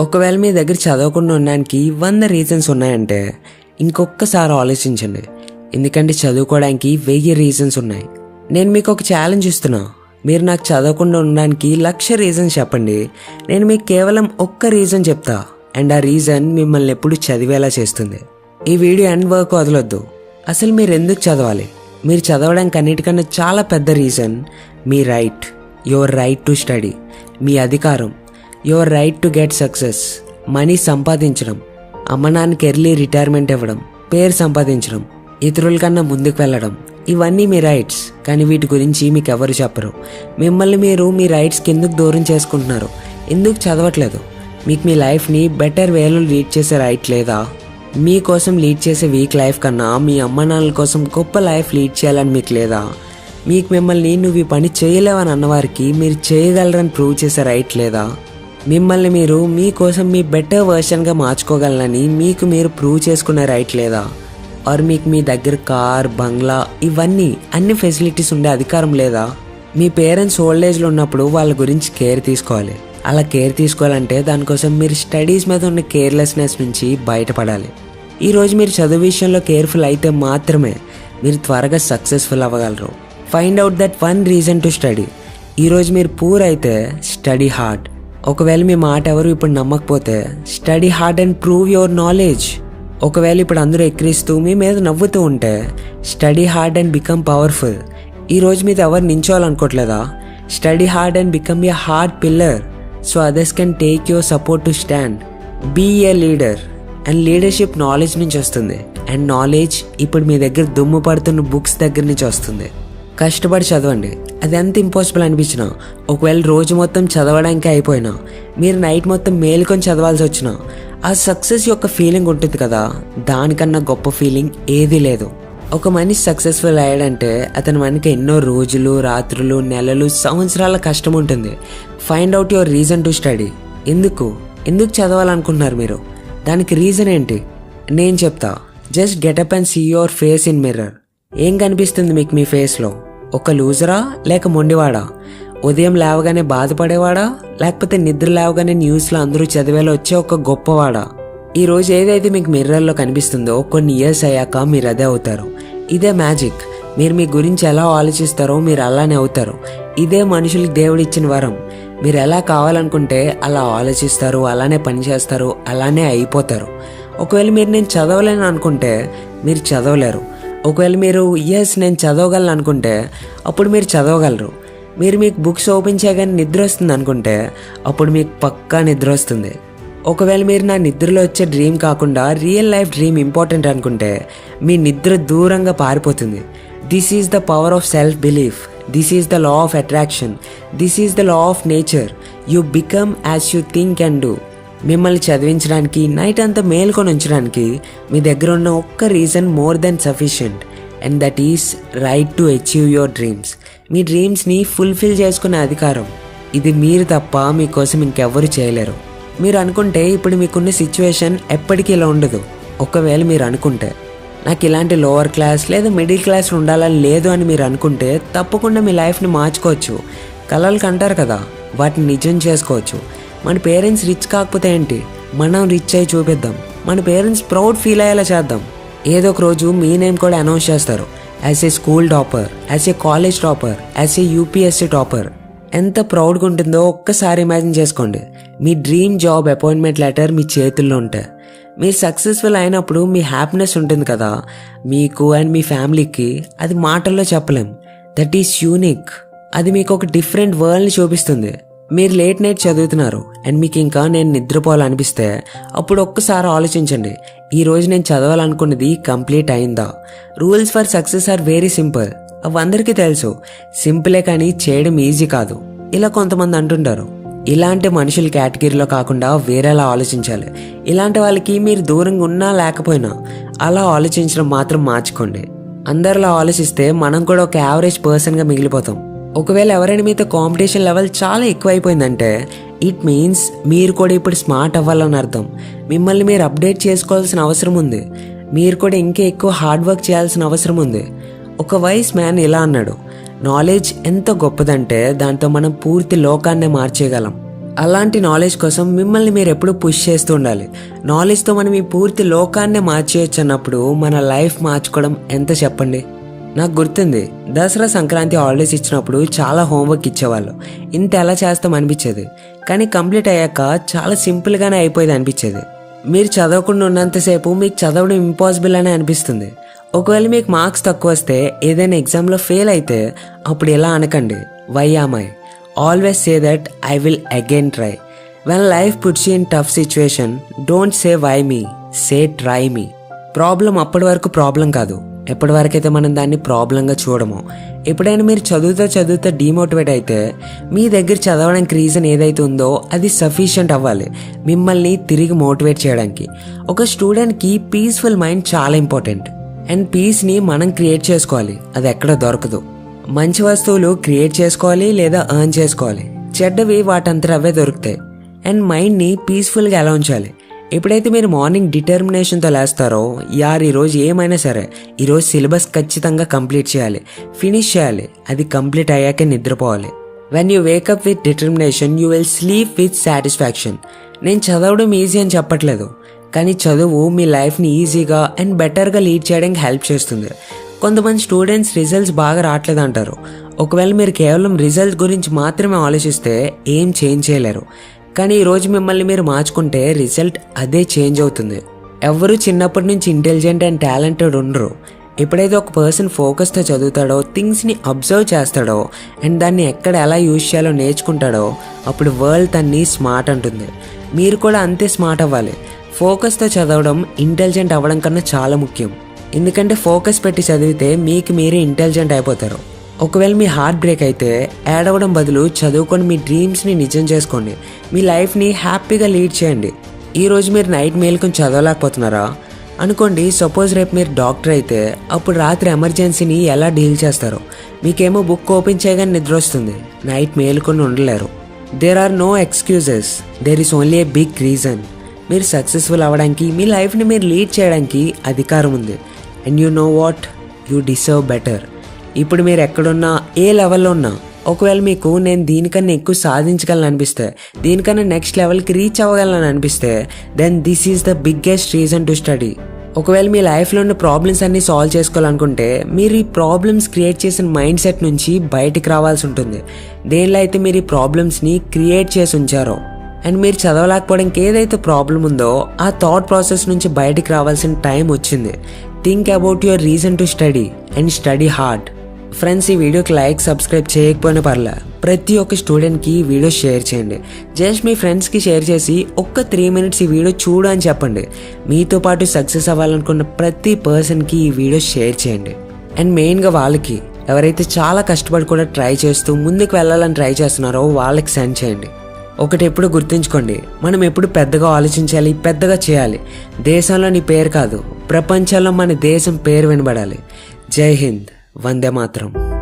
ఒకవేళ మీ దగ్గర చదవకుండా ఉండడానికి వంద రీజన్స్ ఉన్నాయంటే ఇంకొకసారి ఆలోచించండి. ఎందుకంటే చదువుకోవడానికి వెయ్యి రీజన్స్ ఉన్నాయి. నేను మీకు ఒక ఛాలెంజ్ ఇస్తున్నా. మీరు నాకు చదవకుండా ఉండడానికి లక్ష రీజన్స్ చెప్పండి. నేను మీకు కేవలం ఒక్క రీజన్ చెప్తా. అండ్ ఆ రీజన్ మిమ్మల్ని ఎప్పుడు చదివేలా చేస్తుంది. ఈ వీడియో ఎండ్ వర్క్ వదలొద్దు. అసలు మీరు ఎందుకు చదవాలి? మీరు చదవడానికి అన్నిటికన్నా చాలా పెద్ద reason me right your right to study మీ అధికారం your right to get success money సంపాదించడం. అమ్మ నాన్నకి ఎర్లీ రిటైర్మెంట్ ఇవ్వడం. పేరు సంపాదించడం. ఇతరుల కన్నా ముందుకు వెళ్ళడం. ఇవన్నీ మీ రైట్స్ కానీ వీటి గురించి మీకు ఎవరు చెప్పరు. మిమ్మల్ని మీరు మీ రైట్స్ కిందకు దూరం చేసుకుంటున్నారు. ఎందుకు చదవట్లేదు? మీకు మీ లైఫ్ని బెటర్ వేలో లీడ్ చేసే రైట్ లేదా? మీకోసం లీడ్ చేసే వీక్ లైఫ్ కన్నా మీ అమ్మ నాన్నల కోసం గొప్ప లైఫ్ లీడ్ చేయాలని మీకు లేదా? మీకు మిమ్మల్ని నువ్వు ఈ పని చేయలేవని అన్నవారికి మీరు చేయగలరని ప్రూవ్ చేసే రైట్ లేదా? మిమ్మల్ని మీరు మీకోసం మీ బెటర్ వర్షన్గా మార్చుకోగలనని మీకు మీరు ప్రూవ్ చేసుకునే రైట్ లేదా? ఆర్ మీకు మీ దగ్గర కార్ బంగ్లా ఇవన్నీ అన్ని ఫెసిలిటీస్ ఉండే అధికారం లేదా? మీ పేరెంట్స్ ఓల్డ్ ఏజ్లో ఉన్నప్పుడు వాళ్ళ గురించి కేర్ తీసుకోవాలి. అలా కేర్ తీసుకోవాలంటే దానికోసం మీరు స్టడీస్ మీద ఉన్న కేర్లెస్నెస్ నుంచి బయటపడాలి. ఈరోజు మీరు చదువు విషయంలో కేర్ఫుల్ అయితే మాత్రమే మీరు త్వరగా successful అవ్వగలరు. Find out that one reason to study ఈరోజు మీరు పూర్ అయితే స్టడీ హార్డ్ ఒకవేళ మీ మాట ఎవరు ఇప్పుడు నమ్మకపోతే study hard and prove your knowledge ఒకవేళ ఇప్పుడు అందరూ ఎక్కిరిస్తూ మీ మీద నవ్వుతూ ఉంటే study hard and become powerful ఈ రోజు మీద ఎవరు నించోవాలనుకోవట్లేదా? Study hard and become a hard pillar so others can take your support to stand be a leader and leadership knowledge నుంచి వస్తుంది. అండ్ నాలెడ్జ్ ఇప్పుడు మీ దగ్గర దుమ్ము పడుతున్న బుక్స్ దగ్గర నుంచి వస్తుంది. కష్టపడి చదవండి. అది ఎంత ఇంపాసిబుల్ అనిపించినా ఒకవేళ రోజు మొత్తం చదవడానికి అయిపోయినా మీరు నైట్ మొత్తం మేలుకొని చదవాల్సి వచ్చినా ఆ సక్సెస్ యొక్క ఫీలింగ్ ఉంటుంది కదా దానికన్నా గొప్ప ఫీలింగ్ ఏదీ లేదు. ఒక మనిషి సక్సెస్ఫుల్ అయ్యాడంటే అతని మనకి ఎన్నో రోజులు రాత్రులు నెలలు సంవత్సరాల కష్టం ఉంటుంది. Find out your reason to study ఎందుకు? ఎందుకు చదవాలనుకుంటున్నారు మీరు? దానికి రీజన్ ఏంటి? నేను చెప్తా. Just get up and see your face in mirror ఏం కనిపిస్తుంది మీకు మీ ఫేస్లో? ఒక లూజరా? లేక మొండివాడా? ఉదయం లేవగానే బాధపడేవాడా? లేకపోతే నిద్ర లేవగానే న్యూస్లో అందరూ చదివేలా వచ్చే ఒక గొప్పవాడా? ఈరోజు ఏదైతే మీకు మిర్రర్లో కనిపిస్తుందో కొన్ని ఇయర్స్ అయ్యాక మీరు అదే అవుతారు. ఇదే మ్యాజిక్. మీరు మీ గురించి ఎలా ఆలోచిస్తారో మీరు అలానే అవుతారు. ఇదే మనుషులకి దేవుడిచ్చిన వరం. మీరు ఎలా కావాలనుకుంటే అలా ఆలోచిస్తారు అలానే పనిచేస్తారు అలానే అయిపోతారు. ఒకవేళ మీరు నేను చదవలేను అనుకుంటే మీరు చదవలేరు. ఒకవేళ మీరు ఎస్ నేను చదవగలను అనుకుంటే అప్పుడు మీరు చదవగలరు. మీరు మీకు బుక్స్ ఓపెన్ చేయగానే నిద్ర వస్తుంది అనుకుంటే అప్పుడు మీకు పక్కా నిద్ర వస్తుంది. ఒకవేళ మీరు నా నిద్రలో వచ్చే డ్రీమ్ కాకుండా రియల్ లైఫ్ డ్రీమ్ ఇంపార్టెంట్ అనుకుంటే మీ నిద్ర దూరంగా పారిపోతుంది. This is the power of self belief this is the law of attraction this is the law of nature you become as you think and do మిమ్మల్ని చదివించడానికి night అంతా మేల్కొని ఉంచడానికి మీ దగ్గర ఉన్న ఒక్క reason more than sufficient and that is right to achieve your dreams మీ డ్రీమ్స్ని fulfil చేసుకునే అధికారం. ఇది మీరు తప్ప మీకోసం ఇంకెవ్వరు చేయలేరు. మీరు అనుకుంటే ఇప్పుడు మీకున్న సిచ్యువేషన్ ఎప్పటికీ ఇలా ఉండదు. ఒకవేళ మీరు అనుకుంటే. నాకు ఇలాంటి లోవర్ క్లాస్ లేదా మిడిల్ క్లాస్ ఉండాలని లేదు అని మీరు అనుకుంటే తప్పకుండా మీ లైఫ్ని మార్చుకోవచ్చు. కలలు కంటారు కదా. వాటిని నిజం చేసుకోవచ్చు. మన పేరెంట్స్ రిచ్ కాకపోతే ఏంటి? మనం రిచ్ అయి చూపిద్దాం. మన పేరెంట్స్ ప్రౌడ్ ఫీల్ అయ్యేలా చేద్దాం. ఏదో ఒక రోజు మీ నేమ్ కూడా అనౌన్స్ చేస్తారు. As a school topper as a college topper as a UPSC topper ఎంత ప్రౌడ్గా ఉంటుందో ఒక్కసారి ఇమాజిన్ చేసుకోండి. మీ డ్రీమ్ జాబ్ అపాయింట్మెంట్ లెటర్ మీ చేతుల్లో ఉంటాయి మీరు సక్సెస్ఫుల్ అయినప్పుడు మీ హ్యాపీనెస్ ఉంటుంది కదా. మీకు అండ్ మీ ఫ్యామిలీకి అది మాటల్లో చెప్పలేం. దట్ ఈస్ యూనిక్ అది మీకు ఒక డిఫరెంట్ వరల్డ్ని చూపిస్తుంది. మీరు లేట్ నైట్ చదువుతున్నారు అండ్ మీకు ఇంకా నేను నిద్రపోవాలనిపిస్తే అప్పుడు ఒక్కసారి ఆలోచించండి. ఈ రోజు నేను చదవాలనుకున్నది కంప్లీట్ అయిందా? Rules for success are very simple అవి అందరికీ తెలుసు. సింపులే కానీ చేయడం ఈజీ కాదు. ఇలా కొంతమంది అంటుంటారు. ఇలాంటి మనుషుల కేటగిరీలో కాకుండా వేరేలా ఆలోచించాలి. ఇలాంటి వాళ్ళకి మీరు దూరంగా ఉన్నా లేకపోయినా అలా ఆలోచించడం మాత్రం మార్చుకోండి. అందరిలా ఆలోచిస్తే మనం కూడా ఒక యావరేజ్ పర్సన్గా మిగిలిపోతాం. ఒకవేళ ఎవరైనా మీతో కాంపిటీషన్ లెవెల్ చాలా ఎక్కువైపోయిందంటే ఇట్ మీన్స్ మీరు కూడా ఇప్పుడు స్మార్ట్ అవ్వాలని అర్థం. మిమ్మల్ని మీరు అప్డేట్ చేసుకోవాల్సిన అవసరం ఉంది. మీరు కూడా ఇంకా ఎక్కువ హార్డ్ వర్క్ చేయాల్సిన అవసరం ఉంది. ఒక వైస్ మ్యాన్ ఇలా అన్నాడు? నాలెడ్జ్ ఎంత గొప్పదంటే దాంతో మనం పూర్తి లోకాన్నే మార్చేయగలం. అలాంటి నాలెడ్జ్ కోసం మిమ్మల్ని మీరు ఎప్పుడూ పుష్ చేస్తూ ఉండాలి. నాలెడ్జ్తో మనం ఈ పూర్తి లోకాన్నే మార్చేయచ్చు అన్నప్పుడు మన లైఫ్ మార్చుకోవడం ఎంత చెప్పండి? నాకు గుర్తుంది. దసరా సంక్రాంతి హాలిడేస్ ఇచ్చినప్పుడు చాలా హోంవర్క్ ఇచ్చేవాళ్ళు. ఇంత ఎలా చేస్తాం అనిపించేది. కానీ కంప్లీట్ అయ్యాక చాలా సింపుల్గానే అయిపోయేది అనిపించేది. మీరు చదవకుండా ఉన్నంతసేపు మీకు చదవడం ఇంపాసిబుల్ అని అనిపిస్తుంది. ఒకవేళ మీకు మార్క్స్ తక్కువ వస్తే ఏదైనా ఎగ్జామ్లో ఫెయిల్ అయితే అప్పుడు ఎలా అనకండి? Why am I always say that I will again try when life puts in tough situation don't say why me say try me problem అప్పటి వరకు ప్రాబ్లం కాదు. ఎప్పటి మనం దాన్ని ప్రాబ్లంగా చూడము ఎప్పుడైనా మీరు చదువుతా చదువుతా డిమోటివేట్ అయితే మీ దగ్గర చదవడానికి రీజన్ ఏదైతే ఉందో అది సఫిషియంట్ అవ్వాలి మిమ్మల్ని తిరిగి మోటివేట్ చేయడానికి. ఒక స్టూడెంట్కి పీస్ఫుల్ మైండ్ చాలా ఇంపార్టెంట్ అండ్ పీస్ని మనం క్రియేట్ చేసుకోవాలి అది ఎక్కడ దొరకదు. మంచి వస్తువులు క్రియేట్ చేసుకోవాలి లేదా ఎర్న్ చేసుకోవాలి. చెడ్డవి వాటంతట అవే దొరుకుతాయి. అండ్ మైండ్ని పీస్ఫుల్గా ఎలా ఉంచాలి? ఎప్పుడైతే మీరు మార్నింగ్ డిటర్మినేషన్తో లేస్తారో యార్ ఈరోజు ఏమైనా సరే ఈరోజు సిలబస్ ఖచ్చితంగా కంప్లీట్ చేయాలి ఫినిష్ చేయాలి అది కంప్లీట్ అయ్యాకే నిద్రపోవాలి. When you wake up with determination you will sleep with satisfaction నేను చదవడం ఈజీ అని చెప్పట్లేదు కానీ చదువు మీ లైఫ్ని ఈజీగా అండ్ బెటర్గా లీడ్ చేయడానికి హెల్ప్ చేస్తుంది. కొంతమంది స్టూడెంట్స్ రిజల్ట్స్ బాగా రావట్లేదు అంటారు. ఒకవేళ మీరు కేవలం రిజల్ట్ గురించి మాత్రమే ఆలోచిస్తే ఏం చేంజ్ చేయలేరు. కానీ ఈరోజు మిమ్మల్ని మీరు మార్చుకుంటే రిజల్ట్ అదే చేంజ్ అవుతుంది. ఎవరు చిన్నప్పటి నుంచి ఇంటెలిజెంట్ అండ్ టాలెంటెడ్ ఉండరు. ఎప్పుడైతే ఒక పర్సన్ ఫోకస్తో చదువుతాడో థింగ్స్ని అబ్జర్వ్ చేస్తాడో అండ్ దాన్ని ఎక్కడ ఎలా యూజ్ చేయాలో నేర్చుకుంటాడో అప్పుడు వరల్డ్ తన్ని స్మార్ట్ అంటుంది. మీరు కూడా అంతే స్మార్ట్ అవ్వాలి. ఫోకస్తో చదవడం ఇంటెలిజెంట్ అవ్వడం కన్నా చాలా ముఖ్యం. ఎందుకంటే ఫోకస్ పెట్టి చదివితే మీకు మీరే ఇంటెలిజెంట్ అయిపోతారు. ఒకవేళ మీ హార్ట్ బ్రేక్ అయితే ఏడవడం బదులు చదువుకొని మీ డ్రీమ్స్ని నిజం చేసుకోండి. మీ లైఫ్ని హ్యాపీగా లీడ్ చేయండి. ఈ రోజు మీరు నైట్ మేల్కొని చదవలేకపోతున్నారా? అనుకోండి సపోజ్ రేపు మీరు డాక్టర్ అయితే అప్పుడు రాత్రి ఎమర్జెన్సీని ఎలా డీల్ చేస్తారు? మీకేమో బుక్ ఓపెన్ చేయగానే నిద్ర వస్తుంది. నైట్ మేలుకొని ఉండలేరు. There are no excuses there is only a big reason మీరు సక్సెస్ఫుల్ అవ్వడానికి మీ లైఫ్ని మీరు లీడ్ చేయడానికి అధికారం ఉంది. And you know what you deserve better ఇప్పుడు మీరు ఎక్కడున్నా ఏ లెవెల్లో ఉన్నా ఒకవేళ మీకు నేను దీనికన్నా ఎక్కువ సాధించగలను అనిపిస్తే దీనికన్నా నెక్స్ట్ లెవెల్కి రీచ్ అవ్వగలను అనిపిస్తే then this is the biggest reason to study ఒకవేళ మీ లైఫ్లో ఉన్న ప్రాబ్లమ్స్ అన్ని సాల్వ్ చేసుకోవాలనుకుంటే మీరు ఈ ప్రాబ్లమ్స్ క్రియేట్ చేసిన మైండ్ సెట్ నుంచి బయటికి రావాల్సి ఉంటుంది. దేనిలో అయితే మీరు ఈ ప్రాబ్లమ్స్ని క్రియేట్ చేసి ఉంచారో అండ్ మీరు చదవలేకపోవడానికి ఏదైతే ప్రాబ్లం ఉందో ఆ థాట్ ప్రాసెస్ నుంచి బయటికి రావాల్సిన టైం వచ్చింది. Think about your reason to study and study hard friends ఈ వీడియోకి లైక్ సబ్స్క్రైబ్ చేయకపోయినా పర్లే. ప్రతి ఒక్క స్టూడెంట్కి ఈ వీడియో షేర్ చేయండి. జస్ట్ మీ ఫ్రెండ్స్కి షేర్ చేసి ఒక్క త్రీ మినిట్స్ ఈ వీడియో చూడు అని చెప్పండి. మీతో పాటు సక్సెస్ అవ్వాలనుకున్న ప్రతి పర్సన్కి ఈ వీడియో షేర్ చేయండి. అండ్ మెయిన్గా వాళ్ళకి ఎవరైతే చాలా కష్టపడి కూడా ట్రై చేస్తూ ముందుకు వెళ్ళాలని ట్రై చేస్తున్నారో వాళ్ళకి సెండ్ చేయండి. ఒకటి ఎప్పుడు గుర్తుంచుకోండి మనం ఎప్పుడు పెద్దగా ఆలోచించాలి పెద్దగా చేయాలి. దేశంలో నీ పేరు కాదు ప్రపంచంలో మన దేశం పేరు వినబడాలి. జై హింద్. వందే మాత్రం.